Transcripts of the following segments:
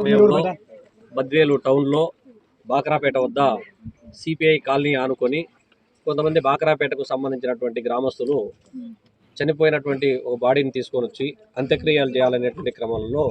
సమయంలో బద్వేలు టౌన్లో బాక్రాపేట వద్ద సిపిఐ కాలనీ ఆనుకొని కొంతమంది బాక్రాపేటకు సంబంధించినటువంటి గ్రామస్తులు చనిపోయినటువంటి ఒక బాడీని తీసుకొని వచ్చి అంత్యక్రియలు చేయాలనేటువంటి క్రమంలో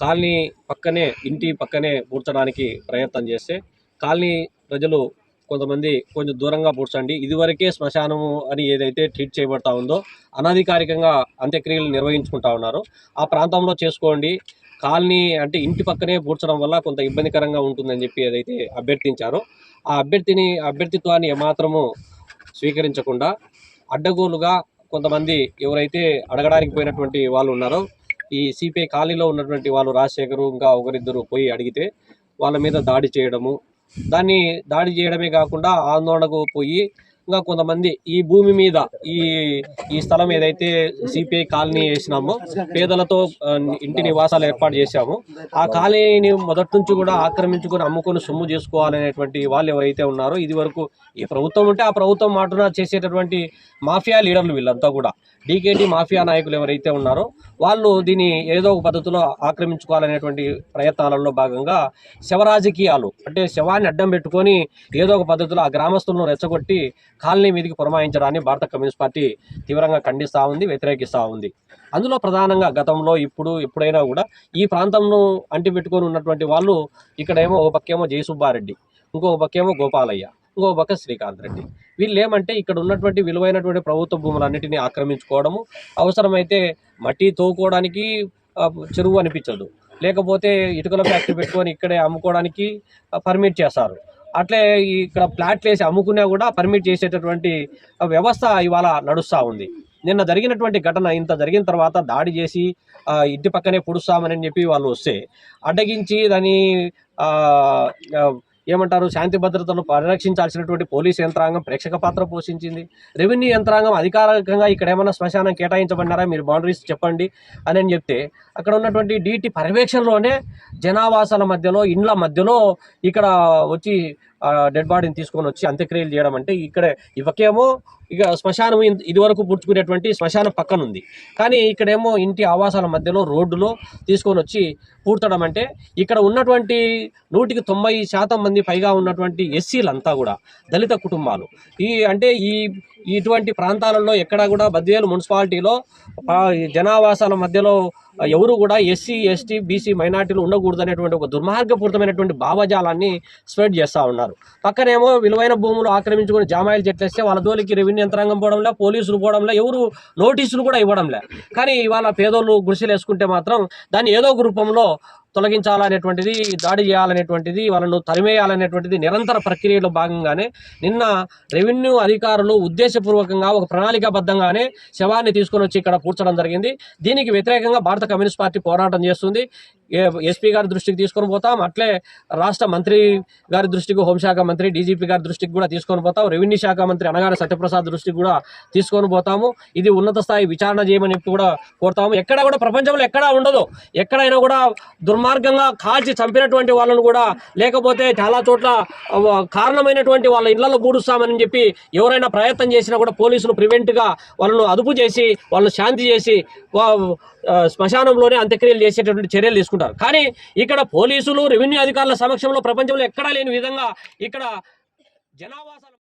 కాలనీ పక్కనే ఇంటి పక్కనే పూడ్చడానికి ప్రయత్నం చేస్తే కాలనీ ప్రజలు కొంతమంది కొంచెం దూరంగా పూడ్చండి. ఇదివరకే శ్మశానము అని ఏదైతే ట్రీట్ చేయబడతా ఉందో అనధికారికంగా అంత్యక్రియలు నిర్వహించుకుంటా ఉన్నారు. ఆ ప్రాంతంలో చేసుకోండి. కాలనీ అంటే ఇంటి పక్కనే పూడ్చడం వల్ల కొంత ఇబ్బందికరంగా ఉంటుందని చెప్పి ఏదైతే అభ్యర్థించారో ఆ అభ్యర్థిని అభ్యర్థిత్వాన్ని ఏమాత్రము స్వీకరించకుండా అడ్డగోలుగా కొంతమంది ఎవరైతే అడగడానికి పోయినటువంటి వాళ్ళు ఉన్నారో ఈ సిపిఐ కాలనీలో ఉన్నటువంటి వాళ్ళు రాజశేఖరు ఇంకా ఒకరిద్దరు పోయి అడిగితే వాళ్ళ మీద దాడి చేయడము. దాన్ని దాడి చేయడమే కాకుండా ఆందోళనకు పోయి ఇంకా కొంతమంది ఈ భూమి మీద ఈ ఈ స్థలం ఏదైతే సిపిఐ కాలనీ వేసినామో పేదలతో ఇంటి నివాసాలు ఏర్పాటు చేశాము. ఆ కాలనీని మొదటి నుంచి కూడా ఆక్రమించుకొని అమ్ముకొని సొమ్ము చేసుకోవాలనేటువంటి వాళ్ళు ఎవరైతే ఉన్నారో ఇది వరకు ఈ ప్రభుత్వం ఉంటే ఆ ప్రభుత్వం మాటున చేసేటటువంటి మాఫియా లీడర్లు వీళ్ళంతా కూడా డీకేటీ మాఫియా నాయకులు ఎవరైతే ఉన్నారో వాళ్ళు దీన్ని ఏదో ఒక పద్ధతిలో ఆక్రమించుకోవాలనేటువంటి ప్రయత్నాలలో భాగంగా శవ రాజకీయాలు అంటే శవాన్ని అడ్డం పెట్టుకొని ఏదో ఒక పద్ధతిలో ఆ గ్రామస్తులను రెచ్చగొట్టి కాలనీ మీదకి పురమాయించడాన్ని భారత కమ్యూనిస్ట్ పార్టీ తీవ్రంగా ఖండిస్తూ ఉంది వ్యతిరేకిస్తూ ఉంది. అందులో ప్రధానంగా గతంలో ఇప్పుడు ఎప్పుడైనా కూడా ఈ ప్రాంతంను అంటిపెట్టుకొని ఉన్నటువంటి వాళ్ళు ఇక్కడేమో ఒక పక్కేమో జయసుబ్బారెడ్డి ఇంకో పక్కేమో గోపాలయ్య ఇంకో పక్క శ్రీకాంత్ రెడ్డి. వీళ్ళు ఏమంటే ఇక్కడ ఉన్నటువంటి విలువైనటువంటి ప్రభుత్వ భూములన్నిటిని ఆక్రమించుకోవడము అవసరమైతే మట్టి తోకోవడానికి చెరువు అనిపించదు. లేకపోతే ఇటుకల ఫ్యాక్టరీ పెట్టుకొని ఇక్కడే అమ్ముకోవడానికి పర్మిట్ చేస్తారు. అట్లే ఇక్కడ ప్లాట్లు వేసి అమ్ముకున్నా కూడా పర్మిట్ చేసేటటువంటి వ్యవస్థ ఇవాళ నడుస్తూ ఉంది. నిన్న జరిగినటువంటి ఘటన ఇంత జరిగిన తర్వాత దాడి చేసి ఇంటి పక్కనే పుడుస్తామని చెప్పి వాళ్ళు వస్తే అడ్డగించి దాన్ని ఏమంటారు? శాంతి భద్రతను పరిరక్షించాల్సినటువంటి పోలీస్ యంత్రాంగం ప్రేక్షక పాత్ర పోషించింది. రెవెన్యూ యంత్రాంగం అధికారికంగా ఇక్కడ ఏమైనా శ్మశానం కేటాయించబడినారా? మీరు బౌండరీస్ చెప్పండి అని అని చెప్తే అక్కడ ఉన్నటువంటి డీటీ పర్యవేక్షణలోనే జనావాసాల మధ్యలో ఇండ్ల మధ్యలో ఇక్కడ వచ్చి డెడ్ బాడీని తీసుకొని వచ్చి అంత్యక్రియలు చేయడం అంటే ఇక్కడ ఇవకేమో ఇక శ్మశానం ఇదివరకు పూడ్చుకునేటువంటి శ్మశానం పక్కన ఉంది కానీ ఇక్కడేమో ఇంటి ఆవాసాల మధ్యలో రోడ్డులో తీసుకొని వచ్చి పూడ్చడం అంటే ఇక్కడ ఉన్నటువంటి నూటికి తొంభై శాతం మంది పైగా ఉన్నటువంటి ఎస్సీలంతా కూడా దళిత కుటుంబాలు. ఈ అంటే ఈ ఇటువంటి ప్రాంతాలలో ఎక్కడా కూడా బద్వేలు మున్సిపాలిటీలో జనావాసాల మధ్యలో ఎవరు కూడా ఎస్సీ ఎస్టీ బీసీ మైనార్టీలు ఉండకూడదు అనేటువంటి ఒక దుర్మార్గపూరితమైనటువంటి భావజాలాన్ని స్ప్రెడ్ చేస్తూ ఉన్నారు. పక్కనేమో విలువైన భూములు ఆక్రమించుకొని జామాయిలు చెట్లేస్తే వాళ్ళ దోలికి రెవెన్యూ యంత్రాంగం పోవడంలే పోలీసులు పోవడంలే ఎవరు నోటీసులు కూడా ఇవ్వడంలే. కానీ ఇవాళ పేదోళ్ళు గుడిసెలు వేసుకుంటే మాత్రం దాన్ని ఏదో ఒక రూపంలో తొలగించాలనేటువంటిది దాడి చేయాలనేటువంటిది వాళ్ళను తరిమేయాలనేటువంటిది నిరంతర ప్రక్రియలో భాగంగానే నిన్న రెవెన్యూ అధికారులు ఉద్దేశపూర్వకంగా ఒక ప్రణాళికాబద్ధంగానే శవాన్ని తీసుకొని వచ్చి ఇక్కడ కూర్చడం జరిగింది. దీనికి వ్యతిరేకంగా భారత కమ్యూనిస్ట్ పార్టీ పోరాటం చేస్తుంది. ఎస్పీ గారి దృష్టికి తీసుకొని పోతాం. అట్లే రాష్ట్ర మంత్రి గారి దృష్టికి హోంశాఖ మంత్రి డీజీపీ గారి దృష్టికి కూడా తీసుకొని పోతాం. రెవెన్యూ శాఖ మంత్రి అనగానే సత్యప్రసాద్ దృష్టికి కూడా తీసుకొని పోతాము. ఇది ఉన్నత స్థాయి విచారణ చేయమని చెప్పి కూడా కోరుతాము. ఎక్కడ కూడా ప్రపంచంలో ఎక్కడా ఉండదు. ఎక్కడైనా కూడా దుర్మార్గంగా కాల్చి చంపినటువంటి వాళ్ళను కూడా లేకపోతే చాలా చోట్ల కారణమైనటువంటి వాళ్ళ ఇళ్ళలో పూడుస్తామని చెప్పి ఎవరైనా ప్రయత్నం చేసినా కూడా పోలీసులు ప్రివెంట్గా వాళ్ళను అదుపు చేసి వాళ్ళను శాంతి చేసి వా- శ్మశానంలోనే అంత్యక్రియలు చేసేటటువంటి చర్యలు తీసుకుంటారు. కానీ ఇక్కడ పోలీసులు రెవెన్యూ అధికారుల సమక్షంలో ప్రపంచంలో ఎక్కడా లేని విధంగా ఇక్కడ జనావాస